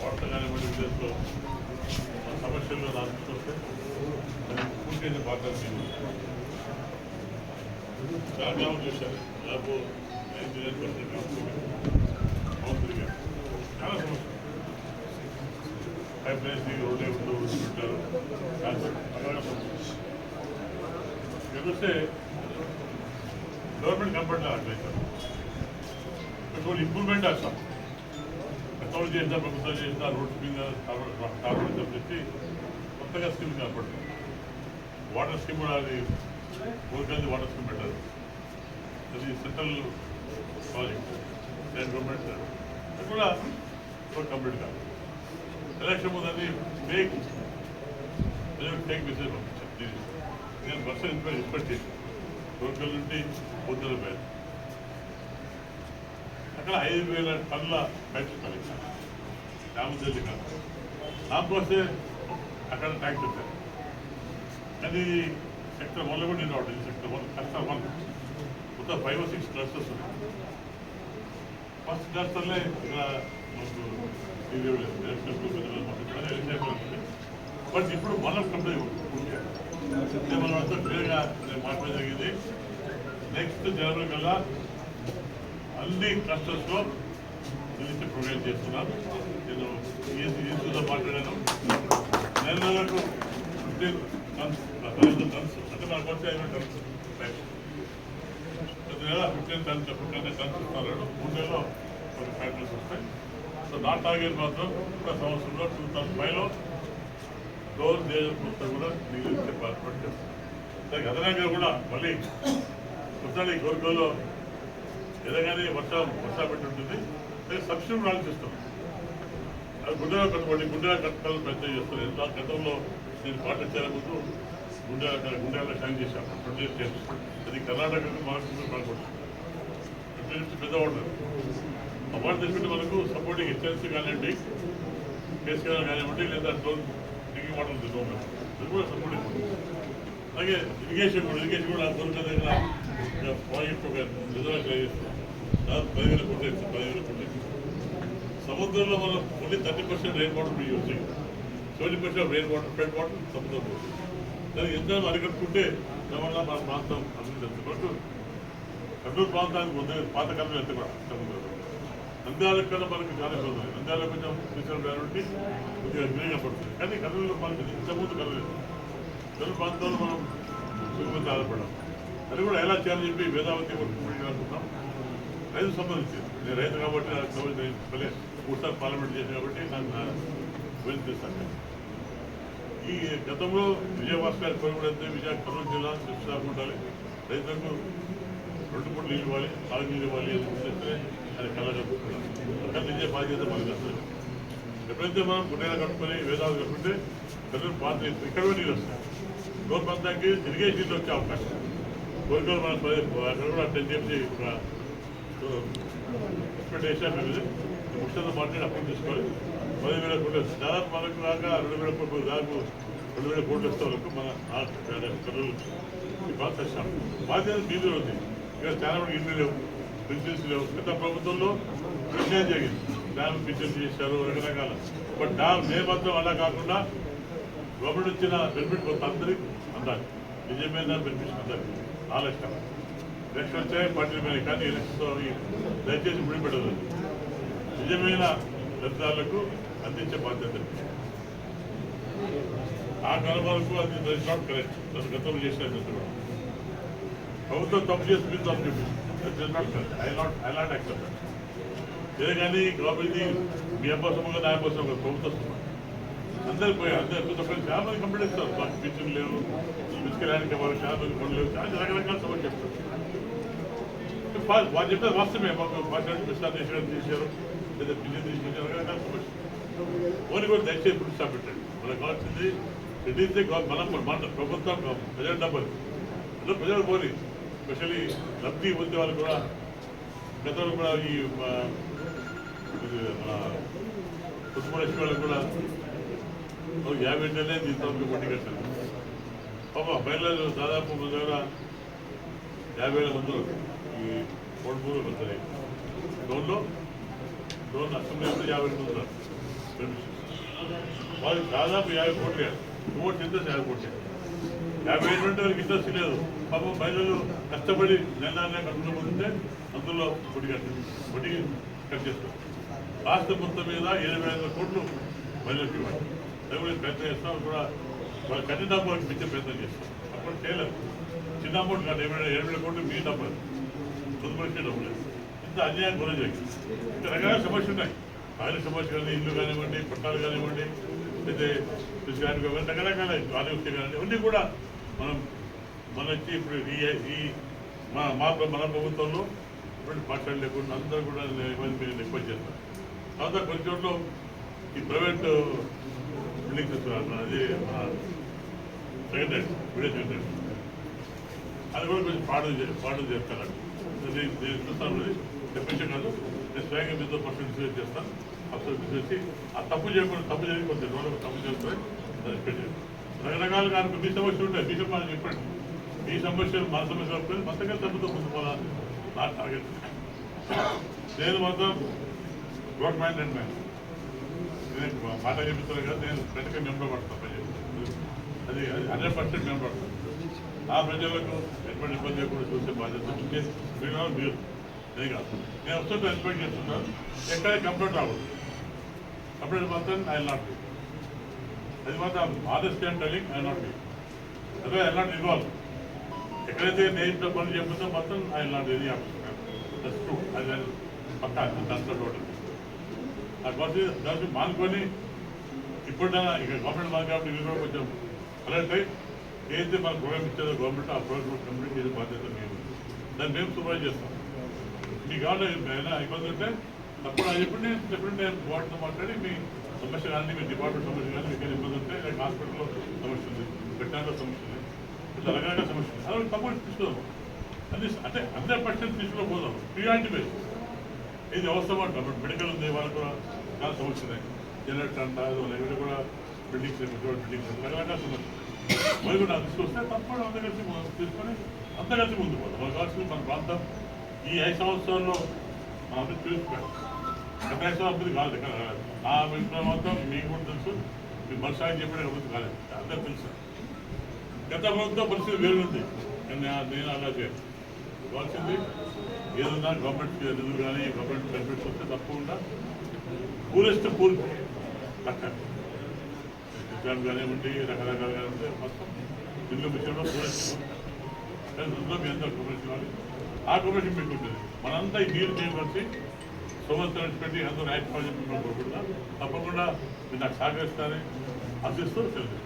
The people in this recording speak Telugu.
ఎప్పుడైతే వార్త కానివ్వండి విదేశంలో సమస్యలు రాష్ట్రం వస్తే అది పూర్తి బాగా చాలా గ్రామం చూశారు దాదాపు నైన్టీ నైన్ పర్సెంట్ అవుతుంది చాలా సమస్యలు పైప్ లైన్స్ దిగి రోడ్లు ఎప్పుడు పెట్టారు అలాగే చూస్తే గవర్నమెంట్ కంపెనీ అట్లయితే కొన్ని ఇంప్రూవ్మెంట్ చేస్తాం గతంలో చేసిన ప్రభుత్వం చేసిన రోడ్స్ మీద కార్పొరేట్ చెప్పేసి కొత్తగా స్కీమ్ కనపడుతుంది వాటర్ స్కీమ్ కూడా అది ఊరికంది వాటర్ స్కీమ్ పెట్టారు. అది సెంట్రల్ ప్రాజెక్ట్ స్టేట్ గవర్నమెంట్ అది కూడా కంప్లీట్ కాదు. ఎలక్షన్ ముందని మేక్ టేక్ మెసేజ్ పంపించాను నేను బస్సు ఇన్స్పెక్ట్ ఇన్స్పెక్ట్ చేసి లోకల్ నుండి పొద్దున పోయాను అక్కడ ఐదు వేల టన్నుల ఫ్యాక్టరీ కలెక్షన్ రామజల్లి కాదు నాకు వస్తే అక్కడ ట్యాంక్ పెట్టారు అది సెక్టర్ వన్లో కూడా నేను రావడం సెక్టర్ వన్ క్లస్టర్ వన్. మొత్తం ఫైవ్ సిక్స్ క్లస్టర్స్ ఉన్నాయి. ఫస్ట్ క్లస్టర్లే ఇక్కడ మనకు బట్ ఇప్పుడు మనం కంపెనీ మనం అంతా క్లియర్గా మాట్లాడడం నెక్స్ట్ జనవరి కల్లా అన్ని క్లస్టర్స్లో గురించి ప్రొవైడ్ చేస్తున్నాం. నేను ఈఎస్సీ మాట్లాడాను. నేను నాకు ఫిఫ్టీన్ టన్స్ పదిహేను టన్స్ అంటే నాకు వచ్చే ఐదు టన్స్ ప్రతి నెల ఫిఫ్టీన్ టన్స్ చెప్పకుండా టన్స్ ఇస్తున్నారు మూడు నెలలో కొన్ని ఫ్యాక్టరీస్ వస్తాయి. సో నా టార్గెట్ మాత్రం ఒక సంవత్సరంలో టూ థౌసండ్ ఫైవ్లో డోర్ దేశం మొత్తం కూడా నీళ్ళు ఏర్పాటు చేస్తాం. దానికి అదనంగా కూడా మళ్ళీ కొత్తగా ఈ గోర్గోలో ఎదగానే వర్షం వర్షం పెట్టి ఉంటుంది సబ్సిడీ ఆలోచిస్తాం అది గుండెలో కట్టుకోండి గుండెలో కట్టాలని ప్రయత్నం చేస్తారు. ఎంత గతంలో నేను పాట చేరే ముందు గుండె గుండెలో షాన్ చేశాను ట్వంటీ స్టేట్స్ అది కర్ణాటకకు మహారాష్ట్ర పడుకుంటుంది ట్వంటీ పెద్దవాళ్ళు అవార్డు తెచ్చుకుంటే మనకు సపోర్టింగ్ హెచ్ఎల్సీ కానివ్వండి కేసీఆర్ కానివ్వండి లేదా డ్రోన్ డ్రింకింగ్ వాటర్ ఉంది అది కూడా సపోర్టింగ్ అలాగే ఇరిగేషన్ కూడా ఇరిగేషన్ కూడా దొరికే దగ్గర ప్రాజెక్ట్ ఒక రిజర్వ్ చేస్తున్నాం పదివేల కోట్లు ఇస్తాం పదివేల కోట్లు సముద్రంలో మనం only thirty percent rain water use twenty percent rain water fresh water సముద్రం పోతుంది. దానికి ఎంత అరికట్టుకుంటే దానివల్ల మన ప్రాంతం అభివృద్ధి ఫస్ట్ కర్నూలు ప్రాంతానికి ముందు పాతకాలం ఎంత కూడా సముద్రం నంద్యాల కన్నా మనకి చాలా ఇబ్బంది ఉంది. కొంచెం ఫ్యూచర్ కాబట్టి కొద్దిగా గ్రీన్గా పడుతుంది. కానీ కర్నూలులో మనకి ఇంతకుముందు కలలేదు కర్నూలు ప్రాంతంలో మనం సుఖమంది ఆధారపడాం అది కూడా ఎలా చేయాలని చెప్పి వేదావతి వర్క్ అనుకుంటాం రైతు సంబంధించి నేను రైతు కాబట్టి నాకు సంబంధించి నేను పార్లమెంట్ చేశాను కాబట్టి నాకు నా చేస్తాను ఈ గతంలో విజయభాస్కర్ పేరు కూడా అయితే విజయ కర్నూలు జిల్లా శిక్షాకు ఉండాలి. రైతులకు రెండు పూటలు నీళ్ళు ఇవ్వాలి ఆరు నీళ్ళు ఇవ్వాలి అని చేస్తే అది కలగలుగుతున్నాం అక్కడ నిజే బాధ్యత మనకు వస్తుంది ఎప్పుడైతే మనం గుండెలు కట్టుకొని వేదాలు కట్టుకుంటే ప్రజలు బాధ్యత ఇక్కడ నీళ్ళు వస్తాయి. గోల్ ప్రాంతానికి తిరిగే నీళ్ళు వచ్చే అవకాశం. కోరికలు మనం అక్కడ కూడా టెన్ చెప్పి ఎక్స్పెక్టేషన్ అనేది ముఖ్యంగా మాట్లాడి అప్పు తీసుకోవాలి పదివేల కోట్లు వస్తుంది. దాదాపు మనకు రాక రెండు వేల కోట్లు దాదాపు రెండు వేల కోట్లు వస్తే వరకు మన కర్నూలు ఈ బాగా కష్టం బాధ్యత మీదే ఉంది. ఇక్కడ చాలా మంది ఇల్లు లేవు పెన్షన్స్ లేవు. గత ప్రభుత్వంలో విషయం జరిగింది. డ్యామ్ పెన్షన్ చేశారు రకరకాల బట్ డ్యామ్ మే మాత్రం అలా కాకుండా గవర్నమెంట్ వచ్చిన బెనిఫిట్ కొంత అందరికి అందాలి. నిజమైన బెనిఫిట్స్ అందాలి ఆలోచన నెక్స్ట్ వచ్చే పార్టీల మీద కానీ ఎలక్షన్స్ దయచేసి ముడిపెట్టదు. నిజమైన లబ్ధాలకు అందించే బాధ్యత. ఆ కాలం అది దట్ నాట్ కరెక్ట్ అది గతంలో చేసిన కూడా. ప్రభుత్వం తప్పు చేసి మీరు తప్పు చూపిస్తుంది not correct I not I not accept ఇదే కానీ గవర్నమెంట్ మీ అబ్బా సొమ్ముగా నా అబ్బా సొమ్ముగా ప్రభుత్వ సొమ్ము అందరు పోయి అందరు తప్పని చాలా కంప్లీట్ ఇస్తారు మాకు పింఛన్ లేవు. తీసుకెళ్ళడానికి వాళ్ళు చాలా పనులు లేవు. చాలా రకరకాల సమస్య చెప్తారు వాళ్ళు చెప్పేది వాస్తవమే. మాకు మాట్లాడి ప్రశ్న చేసారు తీశారు. లేదా పింఛన్ తీసుకొచ్చారు రకరకాల సమస్య ఓని కూడా దయచేసి ఇప్పుడు పెట్టండి. మనకు కావాల్సింది రెడ్డిస్తే మనం మన ప్రభుత్వం ప్రజల డబ్బులు. అందులో ప్రజలు పోని. స్పెషల్లీ లబ్ధి పొందే వాళ్ళు కూడా గతంలో కూడా ఈ మా, ఇది మన వాళ్ళకు కూడా యాభై నెలలే దీంతో వడ్డీ కట్టాను. పాప మహిళలు దాదాపు మన దగ్గర యాభై వేల మంది ఈ మూడు మూడు వస్తున్నాయి లోన్లో లోన్ అసెంబ్లీలో యాభై ఎనిమిది ఉన్నారు వాళ్ళకి దాదాపు యాభై కోట్లు. కోట్లు ఇంత యాభై కోట్లు. యాభై ఐదు నుండి వాళ్ళకి ఇంట్రెస్ట్ లేదు. పాప మహిళలు కష్టపడి నెల నెల కట్టుకుని పోతుంటే అందులో పొడి కట్టి పొడి కట్ చేస్తారు. రాష్ట్ర మొత్తం మీద ఎనభై ఐదు కోట్లు మహిళలకు ఇవ్వాలి. అది కూడా ప్రయత్నం చేస్తాం అది కూడా వాళ్ళు కట్టిన డబ్బులకు మించే ప్రయత్నం చేస్తాం అప్పుడు చేయలేదు చిన్న అమౌంట్ కాదు ఏడు ఎనభై కోట్లు మీ డబ్బులు పొందుపరిచే డబ్బులు ఇంత అన్యాయం గురి జరిగింది ఇంత రకరకాల సమస్యలు ఉన్నాయి. ఆయన సమస్య కానీ ఇల్లు కానివ్వండి పట్టాలు కానివ్వండి అయితే కానీ రకరకాల ఆరోగ్యం కానీ ఇవన్నీ కూడా మనం మన వచ్చి ఇప్పుడు ఈ ఈ మన మా మన ప్రభుత్వంలో ఇప్పుడు పాఠశాలలు లేకుండా అందరూ కూడా ఇబ్బంది మీరు ఎక్కువ చేస్తారు. తర్వాత కొన్ని చోట్ల ఈ ప్రైవేట్ బిల్డింగ్ ఇస్తున్నారు అది సెకండ్ హ్యాండ్ విలేజ్ సెకండ్ అది కూడా కొంచెం పాడు చే- పాడు చేస్తారు నేను నేను చూస్తాను చెప్పేసి కాదు నేను స్వయంగా మీతో పర్సెంట్ డిసైడ్ చేస్తాను అసలు చేసి ఆ తప్పు చేయకుండా తప్పు చేయడం కొంచెం రోజులకు తప్పు చేస్తే దాన్ని పెట్టండి రకరకాలుగా అనుకో మీ సమస్యలు ఉంటాయి. మీ సమస్యలు చెప్పండి. మీ సమస్యలు మా సమస్యలు వస్తుంది మొత్తంగా తప్పుతో ముందు పోవాలి నా టార్గెట్. నేను మాత్రం రోడ్ మ్యాన్ అండ్ మ్యాన్. నేను మాట చెప్తున్నాను కదా నేను ప్రతిగా మెంబర్ పడతాను ప్రజలు. అది హండ్రెడ్ పర్సెంట్ మెంబర్ పడతాను ఆ ప్రజలకు ఎటువంటి ఇబ్బంది లేకుండా చూసే బాధ్యత మీరు మీరు. అదే కాదు. నేను వస్తుంటే ఎక్స్పెక్ట్ చేస్తున్నాను ఎక్కడ కంప్లైంట్ రావద్దు. కంప్లైంట్ మాత్రం ఐ నాట్ బి అది మాత్రం ఆదర్శ టెలింగ్ ఐ నాట్ బి అదే ఐ నాట్ ఇన్వాల్వ్. ఎక్కడైతే నేను పని చెప్తుందో మొత్తం ఐ నాట్ ఏది దట్స్ ట్రూ అది పక్క అంత టోటల్ ఆ కొద్ది దాన్ని మానుకొని ఇప్పుడు ఇక గవర్నమెంట్ మాకు కాబట్టి మీరు కూడా కొంచెం అలర్ట్ అయ్యి ఏదైతే మన ప్రోగ్రామ్ ఇచ్చేదో గవర్నమెంట్ ఆ ప్రోగ్రామ్ కంప్లీట్ చేసే బాధ్యత మేము దాన్ని మేము సూపర్వైజ్ చేస్తాం. మీకు కావాలి ఏమైనా ఇబ్బంది ఉంటే తప్పుడు అది ఎప్పుడు నేను ఎప్పుడు నేను బోర్డుతో మాట్లాడి మీ సమస్య కానీ మీ డిపార్ట్మెంట్ సమస్య కానీ మీకు ఇబ్బంది ఉంటే లేక హాస్పిటల్లో సమస్య ఉంది పెట్టడానికి సమస్య ఉంది ఇట్లా రకరకాల సమస్య ఉంది. అలా తప్పకుండా తీసుకుందాం. అది అంటే హండ్రెడ్ పర్సెంట్ తీసుకోపోదాం ప్రియారిటీ బేస్ ఇది అవసరం అంటాం. ఇప్పుడు మెడికల్ ఉంది వాళ్ళకు కూడా చాలా సమస్య జనరేటర్ అంట ఇక్కడ కూడా బిల్డింగ్స్ బిల్డింగ్స్ రకరకాల సమస్య మరి కూడా తీసుకొస్తే తప్పకుండా అంత కలిసి తీసుకొని అంతా కలిసి ముందు పోతాం మనకు కావాల్సింది మన ప్రాంతం. ఈ ఐదు సంవత్సరాల్లో మనం అభివృద్ధి చూసుకోవాలి గత ఐదు సంవత్సరాలు కాదు కాలేదు ఇక్కడ నా మాత్రం మీకు కూడా తెలుసు. మీ మనసాగి చెప్పిన అభివృద్ధి కాలేదు. అందరూ తెలుసు. గత ప్రభుత్వం పరిస్థితి వేరుంది నేను అలా చేయాలి కావాల్సింది ఏదన్నా గవర్నమెంట్ నిధులు కానీ గవర్నమెంట్ బెనిఫిట్స్ వస్తే తప్పకుండా పూరెస్ట్ పూల్ కట్టాలి ఎగ్జామ్ కానివ్వండి రకరకాలు కానివ్వండి మొత్తం ఇల్లు విషయంలో పూరెస్ట్ పూల్ కట్టాలి అందులో మీ అందరూ కోపరేషన్ ఇవ్వాలి ఆ కోపరేషన్ మీకు ఉంటుంది మనంతా ఈ నీరు చేయవలసి సంవత్సరం పెట్టి అందరూ రైట్ ప్రాజెక్ట్ కోరుకుంటున్నా తప్పకుండా మీరు నాకు సహకరిస్తారని ఆశిస్తూ తెలుసు